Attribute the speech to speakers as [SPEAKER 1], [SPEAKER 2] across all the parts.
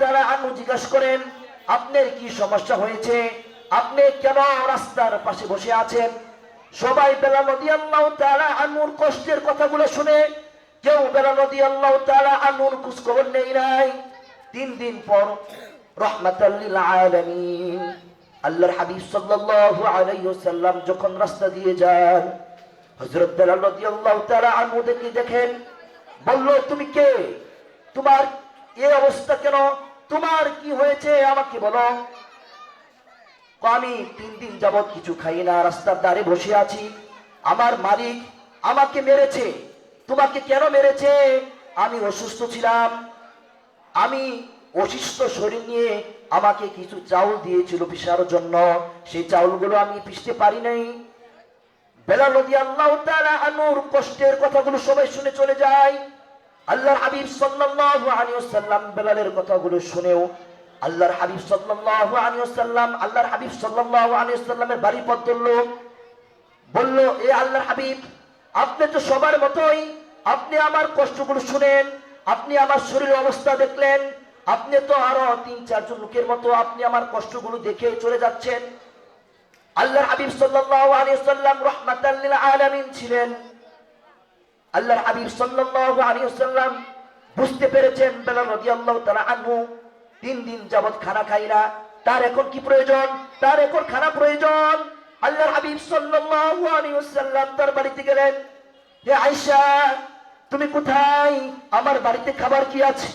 [SPEAKER 1] তাআলা আনহু জিজ্ঞাসা করেন, আপনার কি সমস্যা হয়েছে? আপনি কেন রাস্তার পাশে বসে আছেন? সবাই বেলাল রাদিয়াল্লাহু তাআলা আনহুর কষ্টের কথাগুলো শুনে, কেউ বেলাল রাদিয়াল্লাহু তাআলা আনহুর খোঁজ খবর নেই। নাই তিন দিন পর, রহমাতাল লিল আলামিন। আল্লাহর হাবিব সাল্লাল্লাহু আলাইহি ওয়াসাল্লাম যখন রাস্তা দিয়ে যান, হযরত বেলাল রাদিয়াল্লাহু তাআলা দেখে দেখেন, বলল, তুমি কে? তোমার এই অবস্থা কেন? তোমার কি হয়েছে? আমাকে বলো। আমি তিন দিন যাবৎ কিছু খাই না, রাস্তার ধারে বসে আছি। আমার মালিক আমাকে মেরেছে। তোমাকে কেন মেরেছে? আমি অসুস্থ ছিলাম। আমি অসুস্থ শরীর নিয়ে আমাকে কিছু চাউল দিয়েছিল পিসার জন্য। সেই চাউলগুলো আমি পিষতে পারি নাই। বেলাল নদী আল্লাহ আনুর কষ্টের কথাগুলো সবাই শুনে চলে যায়। আল্লাহর হাবিব সাল্লাল্লাহু আলাইহি ওয়াসাল্লাম বেলালের কথাগুলো শুনেও আল্লাহর হাবিব সাল্লাল্লাহু আলাইহি ওয়াসাল্লাম, আল্লাহর হাবিব সাল্লাল্লাহু আলাইহি ওয়াসাল্লামের বাড়ি পথ ধরলো বলল, এ আল্লাহর হাবিব, আপনি তো সবার মতোই, আপনি আমার কষ্টগুলো শুনেন, আপনি আমার শরীরের অবস্থা দেখলেন, আপনি তো আরও তিন, চারজন লোকের মতো আপনি আমার কষ্টগুলো দেখে চলে যাচ্ছেন। আল্লাহর হাবিব সাল্লাল্লাহু আলাইহি ওয়াসাল্লাম রাহমাতাল লিল আলামিন ছিলেন। আল্লাহর হাবিব সাল্লাল্লাহু আলাইহি ওয়াসাল্লাম বুঝতে পেরেছেন বেলাল রাদিয়াল্লাহু তাআলা আনহু তিন দিন যাবত খানা খাই না। তার এখন কি প্রয়োজন? তার এখন খানা প্রয়োজন। আল্লাহর হাবিব সাল্লাল্লাহু আলাইহি ওয়াসাল্লাম তার বাড়িতে গেলেন। হে আয়েশা, তুমি কোথায়? আমার বাড়িতে খাবার কি আছে?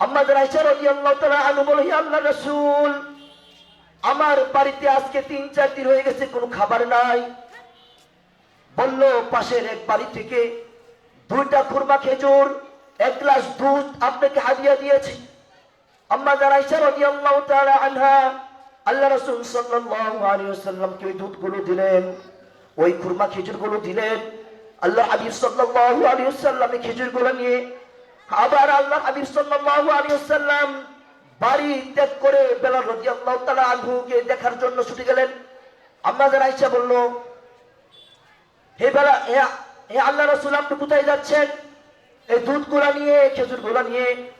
[SPEAKER 1] আমাদের আয়েশা রাদিয়াল্লাহু তাআলা আনহু বলে, হে আল্লাহর রাসূল, আমার বাড়িতে আজকে তিন চার দিন হয়ে গেছে, কোনো খাবার নাই। বলল, পাশের এক বাড়ি থেকে দুইটা খুরমা খেজুর, এক গ্লাস দুধ আপনাকে হাদিয়া দিয়েছে। আম্মা যারা ইশা রাদিয়াল্লাহু তাআলা আনহা, আল্লাহ রাসূল ওয়াসাল্লামকে ওই দুধগুলো দিলেন, ওই খুরমা খেজুরগুলো দিলেন। আল্লাহ হাবিব সাল্লাল্লাহু আলাইহি ওয়াসাল্লাম এই খেজুরগুলো নিয়ে আবার আল্লাহ হাবিব সাল্লাল্লাহু আলাইহি ওয়াসাল্লাম বাড়ি ত্যাগ করে বেলাল রাদিয়াল্লাহু তাআলা আনহুকে দেখার জন্য ছুটে গেলেন। আম্মা যারা ইশা বলল হে বেলা হে- আল্লাহ রসুল আপনি কোথায় যাচ্ছেন? এই দুধগুলা নিয়ে খেজুরগুলা নিয়ে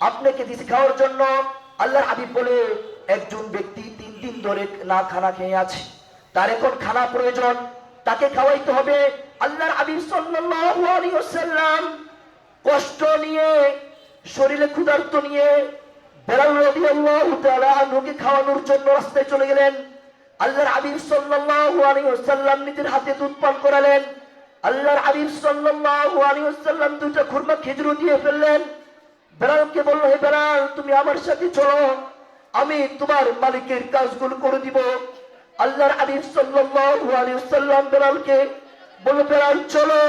[SPEAKER 1] আপনাকে দিছি খাওয়ার জন্য আল্লাহর হাবিব বলে একজন ব্যক্তি তিন দিন ধরে না খানা খেয়ে আছে। তার এখন খানা প্রয়োজন, তাকে খাওয়াইতে হবে আল্লাহর আলাইহি ওয়াসাল্লাম কষ্ট নিয়ে, শরীরে ক্ষুধার্ত নিয়ে বেলাল তাআলা আনহুকে খাওয়ানোর জন্য রাস্তায় চলে গেলেন। আল্লাহর আবির সাল্লাল্লাহু আলাইহি ওয়াসাল্লাম নিজের হাতে দুধ পান করালেন। আল্লাহর হাবিব সাল্লাল্লাহু আলাইহি ওয়াসাল্লাম দুটো খুরমা খেজুর দিয়ে ফেললেন। বেলালকে বলল, হে বেলাল, তুমি আমার সাথে চলো। আমি তোমার মালিকের কাজগুলো করে দিব। আল্লাহর আবির সাল্লাল্লাহু আলাইহি ওয়াসাল্লাম বেলালকে বলল, বেলাল, চলো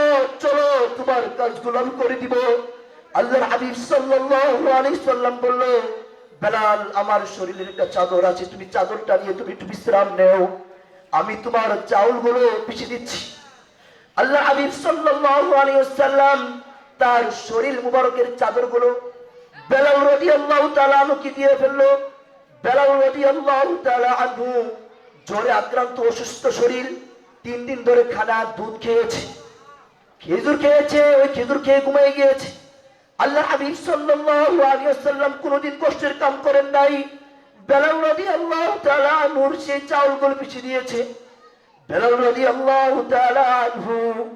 [SPEAKER 1] চলো, তোমার কাজগুলো আমি করে দিব। আল্লাহর আবির সাল্লাল্লাহু আলাইহি সাল্লাম বলল বেলাল, আমার শরীরের একটা চাদর আছে, তুমি চাদরটা নিয়ে তুমি একটু বিশ্রাম নেও। আমি তোমার চাউলগুলো পিছিয়ে দিচ্ছি। আল্লাহ হাবিব সাল্লাল্লাহু আলাইহি ওয়াসাল্লাম তার শরীর মুবারকের চাদরগুলো বেলাল রাদিয়াল্লাহু তাআলা আনহুকে দিয়ে ফেলল। বেলাল রাদিয়াল্লাহু তাআলা আনহু জ্বরে আক্রান্ত, অসুস্থ শরীর, তিন দিন ধরে খানা, দুধ খেয়েছে। খেজুর খেয়েছে, ওই খেজুর খেয়ে ঘুমিয়ে গিয়েছে। আল্লাহ হাবিব সাল্লাল্লাহু আলাইহি ওয়াসাল্লাম কোনোদিন কষ্টের কাম করেন নাই। বেলাল রাদিয়াল্লাহু তাআলা আনহুর সেই চাউলগুলো পিছিয়ে দিয়েছে। বেলাল রাদিয়াল্লাহু তাআলা আনহু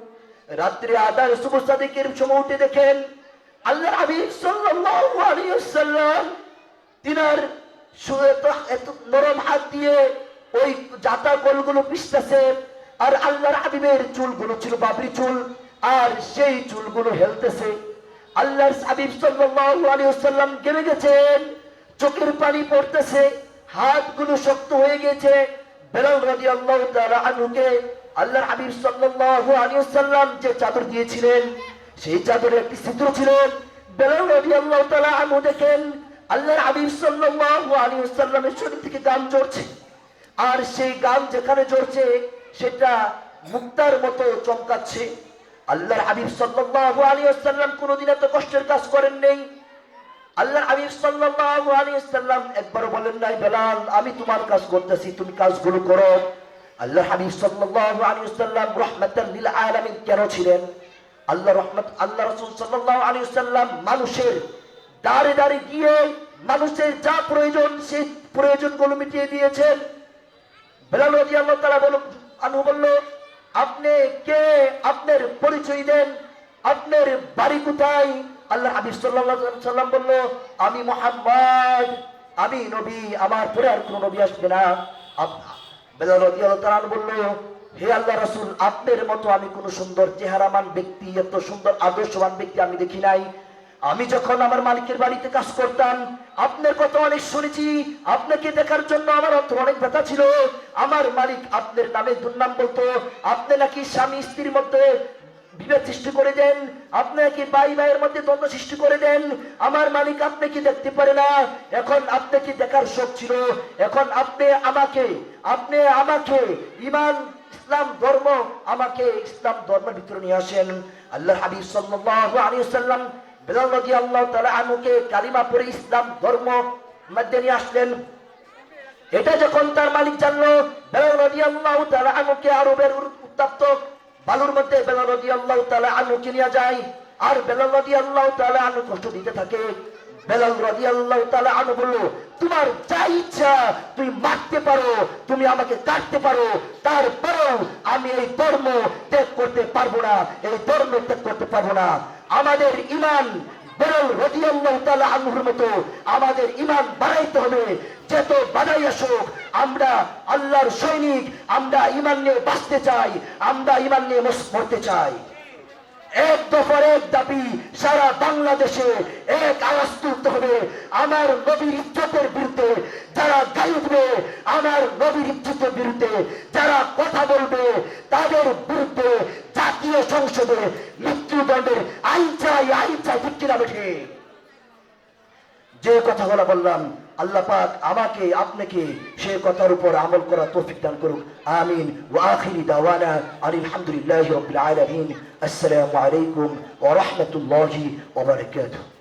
[SPEAKER 1] রাত্রে আদার শুভ সাদিকের সময় উঠে দেখেন আল্লাহ হাবিব সাল্লাল্লাহু আলাইহি ওয়াসাল্লাম তিনার শু- এত- এত নরম হাত দিয়ে ওই জাতা গোলগুলো পিসতেছে আর আল্লাহর হাবিবের চুলগুলো ছিল বাবরি চুল, আর সেই চুলগুলো হেলতেছে। আল্লাহর হাবিব সাল্লাল্লাহু আলাইহি ওয়াসাল্লাম গেলে গেছেন, চোখের পানি পড়তেছে, হাতগুলো শক্ত হয়ে গেছে। বেলাল রাদিয়াল্লাহু তাআলা আনহুকে আল্লাহর হাবিব সাল্লাল্লাহু আলাইহি ওয়াসাল্লাম যে চাদর দিয়েছিলেন, সেই চাদরে একটি ছিদ্র ছিল। বেলাল রাদিয়াল্লাহু তাআলা আনহু দেখেন, আল্লাহর হাবিব সাল্লাল্লাহু আলাইহি ওয়াসাল্লামের শরীর থেকে গাম ঝরছে। আর সেই গাম যেখানে জ্বরছে সেটা মুক্তার মতো চমকাচ্ছে। আল্লাহর হাবিব সাল্লাল্লাহু আলাইহি ওয়াসাল্লাম কোনোদিন এত কষ্টের কাজ করেন নেই। আল্লাহর হাবিব সাল্লাল্লাহু আলাইহি ওয়াসাল্লাম একবার বলেন নাই, বেলাল, আমি তোমার কাজ করতেছি, তুমি কাজগুলো করো। আল্লাহর হাবিব সাল্লাল্লাহু আলাইহি ওয়াসাল্লাম রাহমাতাল লিল আলামিন কেন ছিলেন? আল্লাহ রহমত, আল্লাহ রাসূল সাল্লাল্লাহু আলাইহি ওয়াসাল্লাম মানুষের দাঁড়ে দাঁড়ে গিয়ে মানুষের যা প্রয়োজন, সেই প্রয়োজনগুলো মিটিয়ে দিয়েছেন। বেলাল রাদিয়াল্লাহু তাআলা বলল আনহু বলল আপনি কে? আপনার পরিচয় দেন। আপনার বাড়ি কোথায়? আল্লাহ হাবিব সাল্লাম বলল, আমি মুহাম্মদ। আমি নবী। আমার পরে আর কোনো নবী আসবে না। রাদিয়াল্লাহু বলল, হে আল্লাহ রাসূল, আপনার মতো আমি কোন সুন্দর চেহারামান ব্যক্তি, এত সুন্দর আদর্শবান ব্যক্তি আমি দেখি নাই। আমি যখন আমার মালিকের বাড়িতে কাজ করতাম, আপনার কথা অনেক শুনেছি, আপনাকে দেখার জন্য আমার অন্তর অনেক ব্যথা ছিল। আমার মালিক আপনার নামে দুর্নাম বলতো, আপনি নাকি স্বামী স্ত্রীর মধ্যে বিভেদ সৃষ্টি করে দেন, আপনি নাকি ভাই ভাইয়ের মধ্যে দ্বন্দ্ব সৃষ্টি করে দেন। আমার মালিক আপনি কি দেখতে পারে না? এখন আপনাকে দেখার শখ ছিল? এখন আপনি আমাকে আপনি আমাকে ইমান, ইসলাম, ধর্ম, আমাকে ইসলাম, ধর্মের ভিতরে নিয়ে আসেন। আল্লাহ হাবিব সাল্লাল্লাহু আলাইহি ওয়াসাল্লাম বেলাল রাজি আল্লাহ তালা আনুকে কালিমা পরে ইসলাম, ধর্ম মধ্যে নিয়ে আসলেন। এটা যখন তার মালিক জানলো, বেলাল রাজি আল্লাহ তালা আনুকে আরবের উত্তাপ্ত বালুর মধ্যে বেলাল রাজি আল্লাহ তালা আনুকে নিয়ে যায়। আর বেলাল রাজি আল্লাহ তালা আনু কষ্ট দিতে থাকে। বেলাল রাদিয়াল্লাহু তাআলা আনহু বলল, তোমার যা ইচ্ছা তুমি মারতে পারো, তুমি আমাকে কাটতে পারো, তারপরেও আমি এই ধর্ম ত্যাগ করতে পারব না, এই ধর্ম ত্যাগ করতে পারব না। আমাদের ইমান বেরল রাদিয়াল্লাহু তাআলা আনহুর মতো, আমাদের ইমান বাড়াইতে হবে। যত বাড়াই আসুক, আমরা আল্লাহর সৈনিক, আমরা ইমান নিয়ে বাঁচতে চাই, আমরা ইমান নিয়ে মরতে চাই। এক দফার এক দাবি, সারা বাংলাদেশে এক আওয়াজ তুলতে হবে। আমার নবীর ইজ্জতের বিরুদ্ধে যারা গালি দিবে আমার নবীর ইজ্জতের বিরুদ্ধে যারা কথা বলবে, তাদের বিরুদ্ধে জাতীয় সংসদে মৃত্যুদণ্ডের আইন চাই আইন চাই, ঠিক কিনা যে কথাগুলো বললাম আল্লাহ পাক আমাকে, আপনাকে সে কথার উপর আমল করা তৌফিক দান করুক। আমিন। ওয়া আখিরি দাওয়ানা আলহামদুলিল্লাহি রাব্বিল আলামিন। আসসালামু আলাইকুম ওয়া রাহমাতুল্লাহি ওয়া বারাকাতুহু।